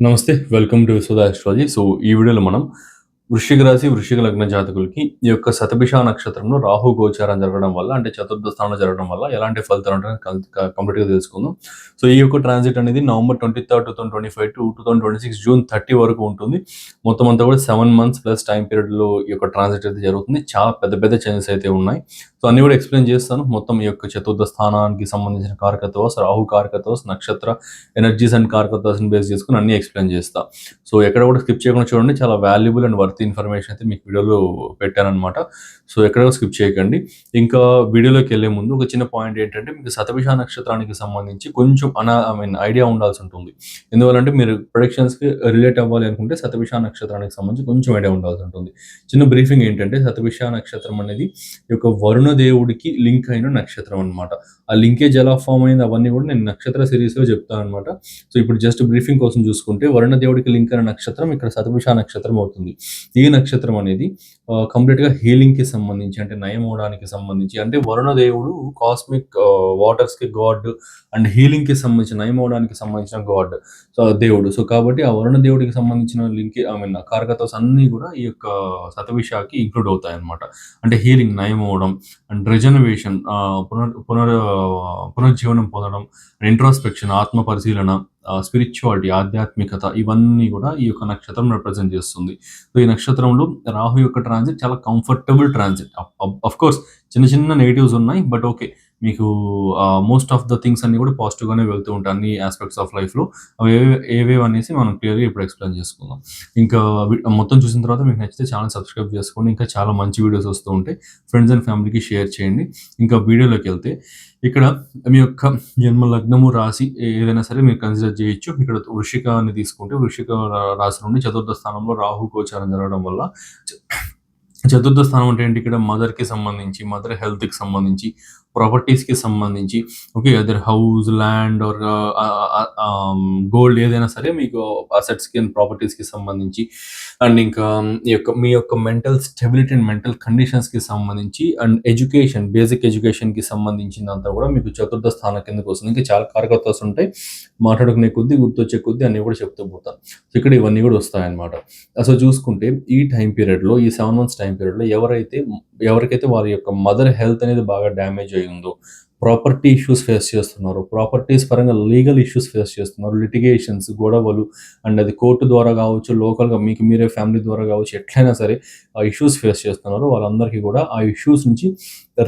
నమస్తే welcome to Sudha astrology so ఈ వీడియోలో మనం వృషిక రాశి వృషిక లగ్న జాతకులకి ఈ యొక్క శతభిష నక్షత్రంలో రాహు గోచారం జరగడం వల్ల అంటే చతుర్థ స్థానంలో జరగడం వల్ల ఎలాంటి ఫలితాలు ఉంటాయని కంప్లీట్గా తెలుసుకుందాం. సో ఈ యొక్క ట్రాన్సిట్ అనేది November twenty third two thousand twenty five to two thousand twenty six June thirty వరకు ఉంటుంది. మొత్తం అంతా కూడా సెవెన్ మంత్స్ ప్లస్ టైం పీరియడ్లో ఈ యొక్క ట్రాన్సిట్ అయితే జరుగుతుంది. చాలా పెద్ద పెద్ద చేంజెస్ అయితే ఉన్నాయి. సో అన్ని కూడా ఎక్స్ప్లెయిన్ చేస్తాను. మొత్తం ఈ యొక్క చతుర్థ స్థానానికి సంబంధించిన కారకత్వాస్ రాహు కారకత్వాస్ నక్షత్ర ఎనర్జీస్ అండ్ కారకత్వాస్ బేస్ చేసుకుని అన్ని ఎక్స్ప్లెయిన్ చేస్తా. సో ఎక్కడ కూడా స్కిప్ చేయకుండా చూడండి. చాలా వాల్యుబుల్ అండ్ వర్త్ ఇన్ఫర్మేషన్ అయితే మీకు వీడియోలో పెట్టానమాట సో ఎక్కడ స్కిప్ చేయకండి. ఇంకా వీడియోలోకి వెళ్ళే ముందు ఒక చిన్న పాయింట్ ఏంటంటే మీకు శతభిష నక్షత్రానికి సంబంధించి కొంచెం అనా ఐ మీన్ ఐడియా ఉండాల్సి ఉంటుంది. ఎందువల్లంటే మీరు ప్రొడక్షన్స్కి రిలేట్ అవ్వాలి అనుకుంటే శతభిష నక్షత్రానికి సంబంధించి కొంచెం ఐడియా ఉండాల్సి ఉంటుంది. చిన్న బ్రీఫింగ్ ఏంటంటే శతభిష నక్షత్రం అనేది ఈ యొక్క వరుణ దేవుడికి లింక్ అయిన నక్షత్రం అన్నమాట. ఆ లింకేజ్ ఎలా ఫామ్ అయింది అవన్నీ కూడా నేను నక్షత్ర సిరీస్లో చెప్తాను అనమాట సో ఇప్పుడు జస్ట్ బ్రీఫింగ్ కోసం చూసుకుంటే వరుణ దేవుడికి లింక్ అయిన నక్షత్రం ఇక్కడ శతభిష నక్షత్రం అవుతుంది. ఈ నక్షత్రం అనేది కంప్లీట్గా హీలింగ్కి సంబంధించి అంటే నయం సంబంధించి అంటే వరుణ దేవుడు కాస్మిక్ వాటర్స్ uh, కి గాడ్ అండ్ హీలింగ్కి సంబంధించిన నయమవడానికి సంబంధించిన గాడ్ సో దేవుడు. సో కాబట్టి ఆ వరుణ దేవుడికి సంబంధించిన లింక్ ఐ మీన్ కారకతోస్ అన్ని కూడా ఈ యొక్క సతవిషాకి ఇంక్లూడ్ అవుతాయి అనమాట అంటే హీలింగ్ నయమవడం అండ్ రిజర్వేషన్ పునర్ పునర్ పునర్జీవనం పొందడం ఇంట్రోస్పెక్షన్ ఆత్మ పరిశీలన స్పిరిచువాలిటీ ఆధ్యాత్మికత ఇవన్నీ కూడా ఈ యొక్క నక్షత్రం రిప్రజెంట్ చేస్తుంది. సో ఈ నక్షత్రంలో రాహు యొక్క ట్రాన్సిట్ చాలా కంఫర్టబుల్ ట్రాన్సిట్ అఫ్ కోర్స్ చిన్న చిన్న నెగిటివ్స్ ఉన్నాయి బట్ ఓకే మీకు మోస్ట్ ఆఫ్ ద థింగ్స్ అన్ని కూడా పాజిటివ్గానే వెళ్తూ ఉంటాయి అన్ని ఆస్పెక్ట్స్ ఆఫ్ లైఫ్లో అవి ఏవేవి అనేసి మనం క్లియర్గా ఇప్పుడు ఎక్స్ప్లెయిన్ చేసుకుందాం. ఇంకా మొత్తం చూసిన తర్వాత మీకు నచ్చితే ఛానల్ సబ్స్క్రైబ్ చేసుకోండి. ఇంకా చాలా మంచి వీడియోస్ వస్తూ ఉంటాయి. ఫ్రెండ్స్ అండ్ ఫ్యామిలీకి షేర్ చేయండి. ఇంకా వీడియోలోకి వెళ్తే ఇక్కడ మీ యొక్క జన్మ లగ్నము రాసి ఏదైనా సరే మీరు కన్సిడర్ చేయొచ్చు. ఇక్కడ వృషికాన్ని తీసుకుంటే వృషిక రాశి నుండి చతుర్థ స్థానంలో రాహు గోచారం జరగడం వల్ల చతుర్థ స్థానం అంటే ఏంటి? ఇక్కడ మదర్కి సంబంధించి మదర్ హెల్త్కి సంబంధించి ప్రాపర్టీస్కి సంబంధించి. Okay other house land or gold ఏదైనా సరే మీకు అసెట్స్కి అండ్ ప్రాపర్టీస్కి సంబంధించి. అండ్ ఇంకా um, ఈ యొక్క మీ యొక్క మెంటల్ స్టెబిలిటీ అండ్ మెంటల్ కండిషన్స్కి సంబంధించి అండ్ ఎడ్యుకేషన్ బేసిక్ ఎడ్యుకేషన్కి సంబంధించినంతా కూడా మీకు చతుర్థ స్థానం కిందకు వస్తుంది. ఇంకా చాలా కార్యకర్తలు ఉంటాయి. మాట్లాడుకునే కొద్దీ గుర్తొచ్చే కొద్దీ అన్ని కూడా చెప్తూ పోతాను సో ఇక్కడ ఇవన్నీ కూడా వస్తాయన్నమాట. అసలు చూసుకుంటే ఈ టైం పీరియడ్లో ఈ సెవెన్ మంత్స్ టైం పీరియడ్లో ఎవరైతే ఎవరికైతే వారి యొక్క మదర్ హెల్త్ అనేది బాగా డ్యామేజ్ అయి ఉందో ప్రాపర్టీ ఇష్యూస్ ఫేస్ చేస్తున్నారు ప్రాపర్టీస్ పరంగా లీగల్ ఇష్యూస్ ఫేస్ చేస్తున్నారు లిటిగేషన్స్ గొడవలు అండ్ అది కోర్టు ద్వారా కావచ్చు లోకల్గా మీకు మీరే ఫ్యామిలీ ద్వారా కావచ్చు ఎట్లయినా సరే ఆ ఇష్యూస్ ఫేస్ చేస్తున్నారు వాళ్ళందరికీ కూడా ఆ ఇష్యూస్ నుంచి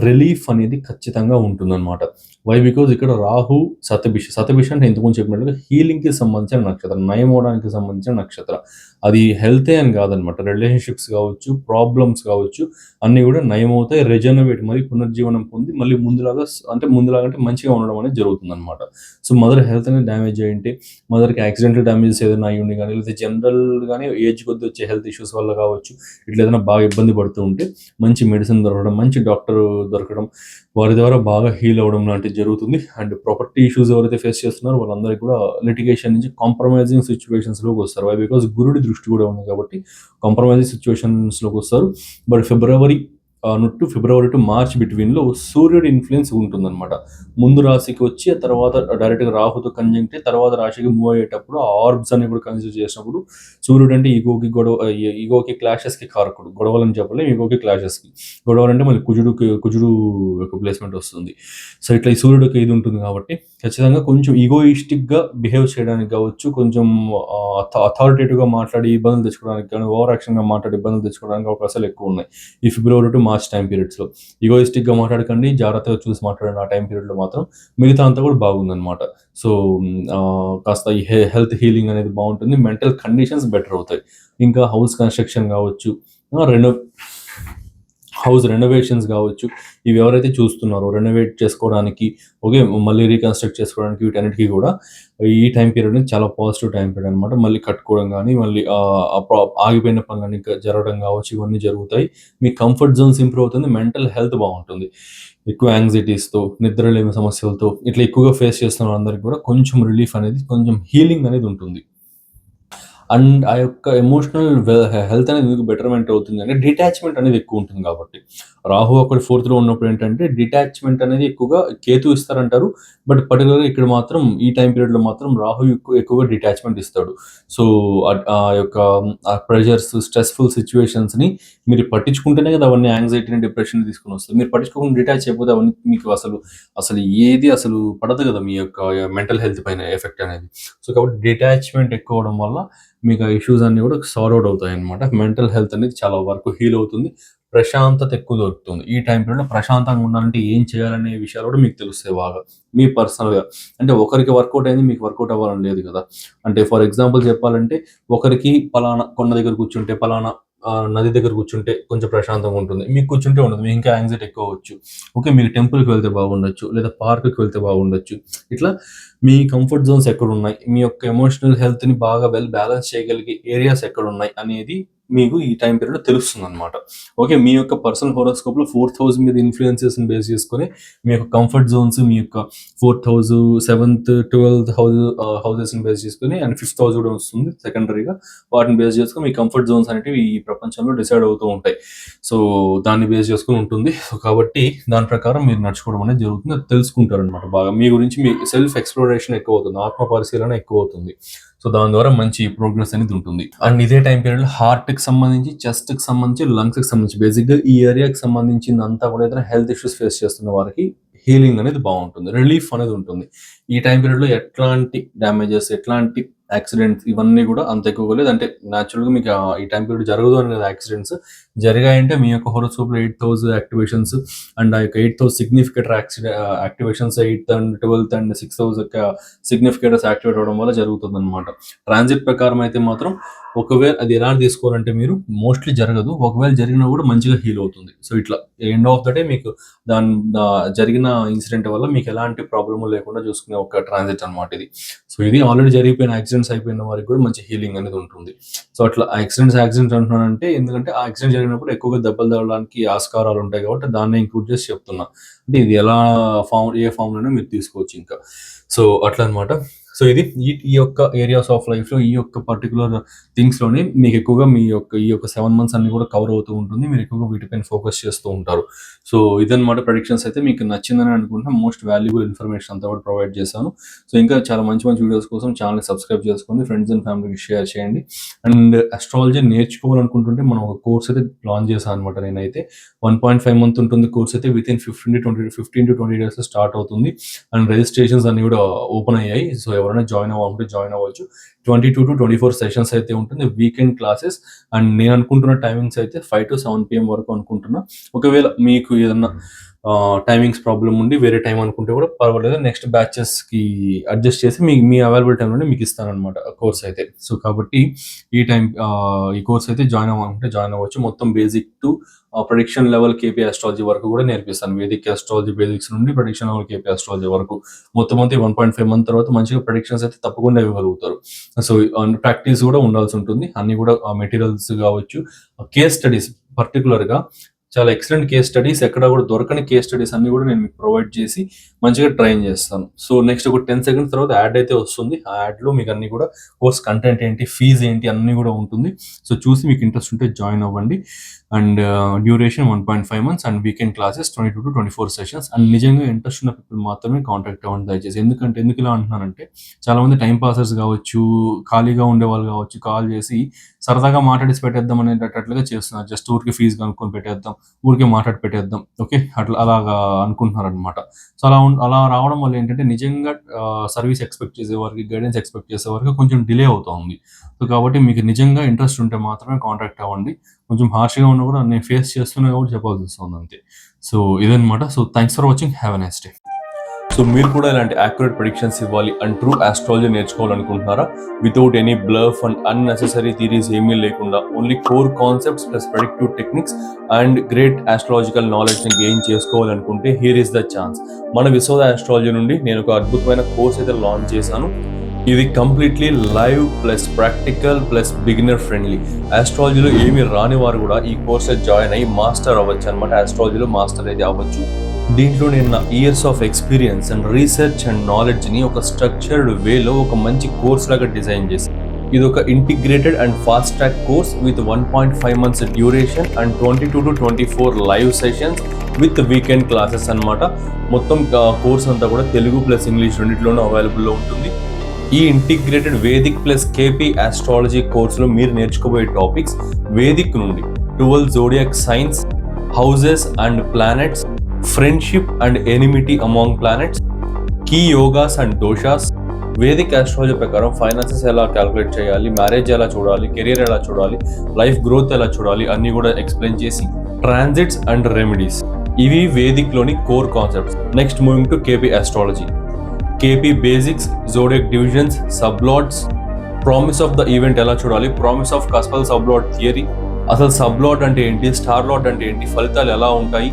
రిలీఫ్ అనేది ఖచ్చితంగా ఉంటుందన్నమాట. వై బికాజ్ ఇక్కడ రాహు సతభిష సతభిష అంటే ఇంతకుముందు చెప్పినట్టుగా హీలింగ్కి సంబంధించిన నక్షత్రం నయం అవడానికి సంబంధించిన నక్షత్రం. అది హెల్తే అని కాదనమాట. రిలేషన్షిప్స్ కావచ్చు ప్రాబ్లమ్స్ కావచ్చు అన్నీ కూడా నయం అవుతాయి రెజనవేట్ మరి పునర్జీవనం పొంది మళ్ళీ ముందులాగా అంటే ముందులాగా అంటే మంచిగా ఉండడం అనేది జరుగుతుంది అనమాట సో మదర్ హెల్త్ అనేది డ్యామేజ్ అయ్యింటే మదర్కి యాక్సిడెంటల్ డ్యామేజెస్ ఏదైనా అయ్యి ఉండి కానీ లేకపోతే జనరల్ కానీ ఏజ్ కొద్ది వచ్చే హెల్త్ ఇష్యూస్ వల్ల కావచ్చు ఇట్లా ఏదైనా బాగా ఇబ్బంది పడుతూ ఉంటే మంచి మెడిసిన్ దొరకడం మంచి డాక్టర్ దొరకడం వారి ద్వారా బాగా హీల్ అవ్వడం లాంటి జరుగుతుంది. అండ్ ప్రాపర్టీ ఇష్యూస్ ఎవరైతే ఫేస్ చేస్తున్నారో వాళ్ళందరికీ కూడా లిటిగేషన్ నుంచి కాంప్రమైజింగ్ సిచ్యువేషన్స్లోకి వస్తారు. వై బికాస్ గురుడి దృష్టి కూడా ఉంది కాబట్టి కాంప్రమైజింగ్ సిచ్యువేషన్స్లోకి వస్తారు. But February to February to March బిట్వీన్లో సూర్యుడి ఇన్ఫ్లుయెన్స్ ఉంటుందన్నమాట. ముందు రాశికి వచ్చి ఆ తర్వాత డైరెక్ట్గా రాహుతో కంజంక్టే తర్వాత రాశికి మూవ్ అయ్యేటప్పుడు ఆర్బ్స్ అని కూడా కన్సిడర్ చేసినప్పుడు సూర్యుడు అంటే ఈగోకి గొడవ ఈగోకి క్లాషెస్కి కారకుడు. గొడవలని చెప్పలేము ఈగోకి క్లాషెస్కి. గొడవలు అంటే మళ్ళీ కుజుడుకి కుజుడు యొక్క ప్లేస్మెంట్ వస్తుంది. సో ఇట్లా ఈ సూర్యుడికి ఇది ఉంటుంది కాబట్టి ఖచ్చితంగా కొంచెం ఈగోయిస్టిక్గా బిహేవ్ చేయడానికి కావచ్చు కొంచెం అథారిటేటివ్గా మాట్లాడి ఇబ్బందులు తెచ్చుకోవడానికి కానీ ఓవర్ యాక్షన్గా మాట్లాడి ఇబ్బందులు తెచ్చుకోవడానికి అవకాశాలు ఎక్కువ ఉన్నాయి. ఈ ఫిబ్రవరి టు మార్చ్ టైం పీరియడ్స్లో. ఈగోయిస్టిక్గా మాట్లాడకండి జాగ్రత్తగా చూసి మాట్లాడండి ఆ టైం పీరియడ్లో మాత్రం. మిగతా అంతా కూడా బాగుందనమాట సో కాస్త ఈ హెల్త్ హీలింగ్ అనేది బాగుంటుంది మెంటల్ కండిషన్స్ బెటర్ అవుతాయి. ఇంకా హౌస్ కన్స్ట్రక్షన్ కావచ్చు రెండో హౌస్ రెనోవేషన్స్ కావచ్చు ఇవి ఎవరైతే చూస్తున్నారో రెనోవేట్ చేసుకోవడానికి ఓకే మళ్ళీ రీకన్స్ట్రక్ట్ చేసుకోవడానికి వీటన్నిటికీ కూడా ఈ టైం పీరియడ్ చాలా పాజిటివ్ టైం పీరియడ్ అనమాట మళ్ళీ కట్టుకోవడం కానీ మళ్ళీ ఆగిపోయిన పనులన్నీ జరగడం కావచ్చు ఇవన్నీ జరుగుతాయి. మీ కంఫర్ట్ జోన్స్ ఇంప్రూవ్ అవుతుంది మెంటల్ హెల్త్ బాగుంటుంది. ఎక్కువ యాంగ్జైటీస్తో నిద్రలేమి సమస్యలతో ఇట్లా ఎక్కువగా ఫేస్ చేస్తున్న వాళ్ళందరికీ కూడా కొంచెం రిలీఫ్ అనేది కొంచెం హీలింగ్ అనేది ఉంటుంది. అండ్ ఆ యొక్క ఎమోషనల్ హెల్త్ అనేది ఎందుకు బెటర్మెంట్ అవుతుంది అంటే డిటాచ్మెంట్ అనేది ఎక్కువ ఉంటుంది కాబట్టి. రాహు అక్కడ ఫోర్త్లో ఉన్నప్పుడు ఏంటంటే డిటాచ్మెంట్ అనేది ఎక్కువగా కేతు ఇస్తారంటారు. బట్ పర్టికులర్ ఇక్కడ మాత్రం ఈ టైం పీరియడ్లో మాత్రం రాహు ఎక్కువ ఎక్కువగా డిటాచ్మెంట్ ఇస్తాడు. సో ఆ- ఆ యొక్క ప్రెషర్స్ స్ట్రెస్ఫుల్ సిచ్యువేషన్స్ని మీరు పట్టించుకుంటేనే కదా అవన్నీ యాంగ్జైటీని డిప్రెషన్ తీసుకుని వస్తుంది మీరు పట్టించుకోకుండా డిటాచ్ అయిపోతే అవన్నీ మీకు అసలు అసలు ఏది అసలు పడదు కదా మీ యొక్క మెంటల్ హెల్త్ పైన ఎఫెక్ట్ అనేది. సో కాబట్టి డిటాచ్మెంట్ ఎక్కువ అవడం వల్ల మీకు ఆ ఇష్యూస్ అన్ని కూడా సార్ట్ అవుట్ అవుతాయి అనమాట మెంటల్ హెల్త్ అనేది చాలా వరకు హీల్ అవుతుంది. ప్రశాంతత ఎక్కువ దొరుకుతుంది. ఈ టైం పీరియడ్లో ప్రశాంతంగా ఉండాలంటే ఏం చేయాలనే విషయాలు కూడా మీకు తెలుస్తాయి బాగా. మీ పర్సనల్గా అంటే ఒకరికి వర్కౌట్ అయింది మీకు వర్కౌట్ అవ్వాలని లేదు కదా. అంటే ఫర్ ఎగ్జాంపుల్ చెప్పాలంటే ఒకరికి పలానా కొండ దగ్గర కూర్చుంటే పలానా నది దగ్గర కూర్చుంటే కొంచెం ప్రశాంతంగా ఉంటుంది. మీకు కూర్చుంటే ఉండదు. మీకు ఇంకా యాంగ్జైటీ ఎక్కువ అవ్వచ్చు. ఓకే మీకు టెంపుల్కి వెళ్తే బాగుండొచ్చు లేదా పార్క్కి వెళ్తే బాగుండొచ్చు. ఇట్లా మీ కంఫర్ట్ జోన్స్ ఎక్కడ ఉన్నాయి మీ యొక్క ఎమోషనల్ హెల్త్ని బాగా వెల్ బ్యాలెన్స్ చేయగలిగే ఏరియాస్ ఎక్కడ ఉన్నాయి అనేది మీకు ఈ టైం పీరియడ్ తెలుస్తుంది అనమాట ఓకే మీ యొక్క పర్సనల్ హోరోస్కోప్లో ఫోర్త్ హౌస్ మీద ఇన్ఫ్లుయెన్సెస్ బేస్ చేసుకొని మీ యొక్క కంఫర్ట్ జోన్స్ మీ యొక్క fourth house seventh twelfth house houses base చేసుకొని అండ్ ఫిఫ్త్ హౌస్ కూడా వస్తుంది సెకండరీగా వాటిని బేస్ చేసుకొని మీ కంఫర్ట్ జోన్స్ అనేవి ఈ ప్రపంచంలో డిసైడ్ అవుతూ ఉంటాయి. సో దాన్ని బేస్ చేసుకొని ఉంటుంది. సో కాబట్టి దాని ప్రకారం మీరు నడుచుకోవడం అనేది జరుగుతుంది. అది తెలుసుకుంటారు అనమాట బాగా. మీ గురించి మీ సెల్ఫ్ ఎక్స్ప్లోరేషన్ ఎక్కువ అవుతుంది. ఆత్మ పరిశీలన ఎక్కువ అవుతుంది. సో దాని ద్వారా మంచి ప్రోగ్రెస్ అనేది ఉంటుంది. అండ్ ఇదే టైం పీరియడ్లో హార్ట్కి సంబంధించి చెస్ట్కి సంబంధించి లంగ్స్కి సంబంధించి బేసిక్గా ఈ ఏరియాకి సంబంధించింది అంతా కూడా ఏదైనా హెల్త్ ఇష్యూస్ ఫేస్ చేస్తున్న వారికి హీలింగ్ అనేది బాగుంటుంది రిలీఫ్ అనేది ఉంటుంది. ఈ టైం పీరియడ్లో ఎట్లాంటి డ్యామేజెస్ ఎట్లాంటి యాక్సిడెంట్స్ ఇవన్నీ కూడా అంత ఎక్కువగా లేదు. అంటే న్యాచురల్గా గా మీకు ఈ టైం పీరియడ్ జరగదు అనేది యాక్సిడెంట్స్ జరిగాయంటే మీ యొక్క హోరోస్కోప్లో ఎయిట్ థౌసండ్ యాక్టివేషన్స్ అండ్ ఆ యొక్క eight thousand significator activations eighth and twelfth and six thousand significators activate అవడం వల్ల జరుగుతుంది అనమాట ట్రాన్సిట్ ప్రకారం అయితే మాత్రం ఒకవేళ అది ఎలా తీసుకోవాలంటే మీరు మోస్ట్లీ జరగదు. ఒకవేళ జరిగినా కూడా మంచిగా హీల్ అవుతుంది. సో ఇట్లా ఎండ్ ఆఫ్ ద డే మీకు దాని జరిగిన ఇన్సిడెంట్ వల్ల మీకు ఎలాంటి ప్రాబ్లమ్ లేకుండా చూసుకునే ఒక ట్రాన్సిట్ అన్నమాట ఇది. సో ఇది ఆల్రెడీ జరిగిపోయిన యాక్సిడెంట్స్ అయిపోయిన వారికి కూడా మంచి హీలింగ్ అనేది ఉంటుంది. సో అట్లా యాక్సిడెంట్స్ యాక్సిడెంట్స్ అంటున్నానంటే ఎందుకంటే ఆ యాక్సిడెంట్ జరిగినప్పుడు ఎక్కువగా దెబ్బలు తగలడానికి ఆస్కారాలు ఉంటాయి కాబట్టి దాన్ని ఇంక్లూడ్ చేసి చెప్తున్నా. అంటే ఇది ఎలా ఫామ్ ఏ ఫామ్లోనే మీరు తీసుకోవచ్చు ఇంకా. సో అట్లా అన్నమాట సో ఇది ఈ యొక్క ఏరియాస్ ఆఫ్ లైఫ్లో ఈ యొక్క పర్టికులర్ థింగ్స్లోనే మీకు ఎక్కువగా మీ యొక్క ఈ యొక్క సెవెన్ మంత్స్ అన్ని కూడా కవర్ అవుతూ ఉంటుంది. మీరు ఎక్కువగా వీటిపైన ఫోకస్ చేస్తూ ఉంటారు. సో ఇదన్నమాట ప్రొడిక్షన్స్ అయితే మీకు నచ్చిందని అనుకుంటున్నా. మోస్ట్ వాల్యుబుల్ ఇన్ఫర్మేషన్ అంతా కూడా ప్రొవైడ్ చేశాను. సో ఇంకా చాలా మంచి మంచి వీడియోస్ కోసం ఛానల్ సబ్స్క్రైబ్ చేసుకోండి. ఫ్రెండ్స్ అండ్ ఫ్యామిలీకి షేర్ చేయండి. అండ్ అస్ట్రాలజీ నేర్చుకోవాలనుకుంటుంటే మనం ఒక కోర్స్ అయితే లాంచ్ చేశాను అనమాట నేనైతే. వన్ పాయింట్ ఫైవ్ మంత్ ఉంటుంది కోర్స్ అయితే with in fifteen to twenty fifteen to twenty days start అవుతుంది. అండ్ రిజిస్ట్రేషన్స్ అన్ని కూడా ఓపెన్ అయ్యాయి. సో ఎవరైనా జాయిన్ అవ్వాలంటే జాయిన్ అవ్వచ్చు. Twenty two to twenty four sessions అయితే ఉంటుంది. Weekend classes. అండ్ నేను అనుకుంటున్న టైమింగ్స్ అయితే ఫైవ్ టు సెవెన్ పిఎం వరకు అనుకుంటున్నా. ఒకవేళ మీకు ఏదన్నా టైమింగ్స్ ప్రాబ్లం ఉండి వేరే టైం అనుకుంటే కూడా పర్వాలేదు. నెక్స్ట్ బ్యాచెస్కి అడ్జస్ట్ చేసి మీ మీ అవైలబుల్ టైంలోనే మీకు ఇస్తాను అనమాట కోర్స్ అయితే. సో కాబట్టి ఈ టైం ఈ కోర్స్ అయితే జాయిన్ అవ్వాలంటే జాయిన్ అవ్వచ్చు. మొత్తం basic to prediction level KP astrology వరకు కూడా నేర్పిస్తాను. వేదిక్ ఆస్ట్రాలజీ బేసిక్స్ నుండి ప్రొడిక్షన్ లెవెల్ కేపీ ఆస్ట్రాలజీ వరకు. మొత్తం అంతా వన్ పాయింట్ ఫైవ్ మంత్ తర్వాత మంచిగా ప్రొడిక్షన్స్ అయితే తప్పకుండా ఇవ్వగలుగుతారు. సో ప్రాక్టీస్ కూడా ఉండాల్సి ఉంటుంది. అన్ని కూడా మెటీరియల్స్ కావచ్చు కేస్ స్టడీస్ పర్టికులర్గా చాలా ఎక్సలెంట్ కేస్ స్టడీస్ ఎక్కడ కూడా దొరకని కేస్ స్టడీస్ అన్ని కూడా నేను మీకు ప్రొవైడ్ చేసి మంచిగా ట్రైన్ చేస్తాను. సో నెక్స్ట్ ఒక టెన్ సెకండ్స్ తర్వాత యాడ్ అయితే వస్తుంది. ఆ యాడ్లో మీకు అన్ని కూడా కోర్స్ కంటెంట్ ఏంటి ఫీజ్ ఏంటి అన్నీ కూడా ఉంటుంది. సో చూసి మీకు ఇంట్రెస్ట్ ఉంటే జాయిన్ అవ్వండి. And duration one point five months and weekend classes twenty two to twenty four sessions and నిజంగా ఇంట్రెస్ట్ ఉన్న పీపుల్ మాత్రమే కాంటాక్ట్ అవ్వండి దయచేసి. ఎందుకంటే ఎందుకు ఇలా అంటున్నానంటే చాలా మంది టైం పాసర్స్ కావచ్చు ఖాళీగా ఉండే వాళ్ళు కావచ్చు కాల్ చేసి సరదాగా మాట్లాడేసి పెట్టేద్దాం అనేటట్లుగా చేస్తున్నారు. జస్ట్ ఊరికి ఫీజు కనుక్కొని పెట్టేద్దాం ఊరికే మాట్లాడి పెట్టేద్దాం. ఓకే అట్లా అలాగా అనుకుంటున్నారు అనమాట సో అలా అలా రావడం వల్ల ఏంటంటే నిజంగా సర్వీస్ ఎక్స్పెక్ట్ చేసేవారికి గైడెన్స్ ఎక్స్పెక్ట్ చేసే వారికి కొంచెం డిలే అవుతుంది. సో కాబట్టి మీకు నిజంగా ఇంట్రెస్ట్ ఉంటే మాత్రమే కాంటాక్ట్ అవ్వండి. కొంచెం హార్ష్గా ఉన్నా కూడా నేను ఫేస్ చేస్తున్నా కూడా చెప్పాల్సి వస్తుంది అంతే. సో ఇదనమాట so thanks for watching have a nice day so మీరు కూడా ఇలాంటి యాక్యురేట్ ప్రిడిక్షన్స్ ఇవ్వాలి and true astrology నేర్చుకోవాలనుకుంటున్నారా? Without any bluff and unnecessary theories ఏమీ లేకుండా only core concepts plus predictive techniques and great astrological నాలెడ్జ్ని గెయిన్ చేసుకోవాలనుకుంటే here is the chance మన విశ్వద ఆస్ట్రాలజీ నుండి నేను ఒక అద్భుతమైన కోర్స్ అయితే లాంచ్ చేశాను. ఇది completely live plus practical plus beginner friendly ఆస్ట్రాలజీలో ఏమి రాని వారు కూడా ఈ కోర్సెస్ జాయిన్ అయ్యి మాస్టర్ అవ్వచ్చు అనమాట ఆస్ట్రాలజీలో మాస్టర్ అయితే అవ్వచ్చు. దీంట్లో నేను నా years of experience and research and నాలెడ్జ్ని ఒక స్ట్రక్చర్డ్ వేలో ఒక మంచి కోర్స్ లాగా డిజైన్ చేశాను ఇది ఒక integrated and fast track course with one point five months duration and twenty two to twenty four live sessions with weekend classes అన్నమాట. మొత్తం కోర్స్ అంతా కూడా తెలుగు ప్లస్ ఇంగ్లీష్ రెండింటిలోనూ అవైలబుల్లో ఉంటుంది. ఈ integrated Vedic plus KP astrology కోర్సులో మీరు నేర్చుకోబోయే టాపిక్స్ వేదిక్ నుండి twelve zodiac signs houses and planets friendship and enmity among planets key yogas and doshas Vedic astrology ప్రకారం ఫైనాన్సెస్ ఎలా క్యాలిక్యులేట్ చేయాలి మ్యారేజ్ ఎలా చూడాలి కెరియర్ ఎలా చూడాలి లైఫ్ గ్రోత్ ఎలా చూడాలి అన్ని కూడా ఎక్స్ప్లెయిన్ చేసి ట్రాన్సిట్స్ అండ్ రెమెడీస్ ఇవి వేదిక్లోని core concepts next moving to KP astrology KP basics zodiac divisions sublords promise of the event ఎలా చూడాలి? Promise of cuspal sublord theory అసలు సబ్లాట్ అంటే ఏంటి? స్టార్ లాట్ అంటే ఏంటి? ఫలితాలు ఎలా ఉంటాయి?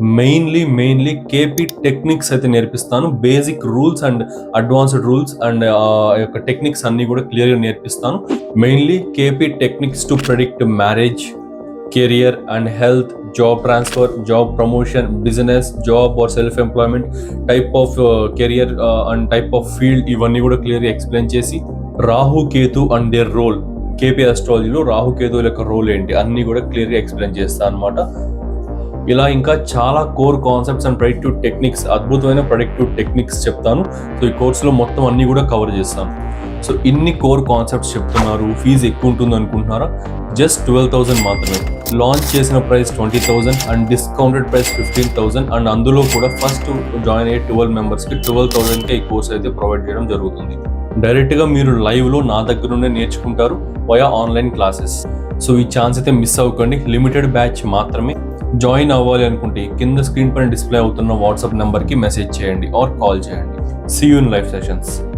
మెయిన్లీ మెయిన్లీ కేపీ టెక్నిక్స్ అయితే నేర్పిస్తాను. Basic rules and advanced rules and యొక్క టెక్నిక్స్ అన్నీ కూడా క్లియర్గా నేర్పిస్తాను. Mainly KP techniques to predict marriage career and health job transfer job promotion business job or self employment type of career and type of field ఇవన్నీ కూడా క్లియర్గా explain చేసి Rahu Ketu and their role KP అస్ట్రాలజీలో రాహుకేతువుల యొక్క role ఏంటి అన్నీ కూడా క్లియర్గా ఎక్స్ప్లెయిన్ చేస్తాను అనమాట ఇలా ఇంకా చాలా core concepts and productive techniques అద్భుతమైన ప్రొడక్టివ్ టెక్నిక్స్ చెప్తాను. సో ఈ కోర్సులో మొత్తం అన్ని కూడా కవర్ చేస్తాను. సో ఇన్ని కోర్ కాన్సెప్ట్స్ చెప్తున్నారు. ఫీజు ఎక్కువ ఉంటుంది అనుకుంటున్నారా? జస్ట్ ట్వెల్వ్ థౌసండ్ మాత్రమే. లాంచ్ చేసిన price twenty thousand and discounted price fifteen thousand and అందులో కూడా ఫస్ట్ జాయిన్ అయ్యే ట్వెల్వ్ మెంబర్స్కి ట్వెల్వ్ థౌసండ్కే ఈ కోర్స్ అయితే ప్రొవైడ్ చేయడం జరుగుతుంది. డైరెక్ట్గా మీరు లైవ్లో నా దగ్గర నుండే నేర్చుకుంటారు వయా ఆన్లైన్ క్లాసెస్ సో ఈ ఛాన్స్ అయితే మిస్ అవ్వకండి. లిమిటెడ్ బ్యాచ్ మాత్రమే. జాయిన్ అవ్వాలి అనుకుంటే కింద స్క్రీన్ పైన డిస్ప్లే అవుతున్న వాట్సాప్ నెంబర్కి మెసేజ్ చేయండి ఆర్ కాల్ చేయండి. See you in sessions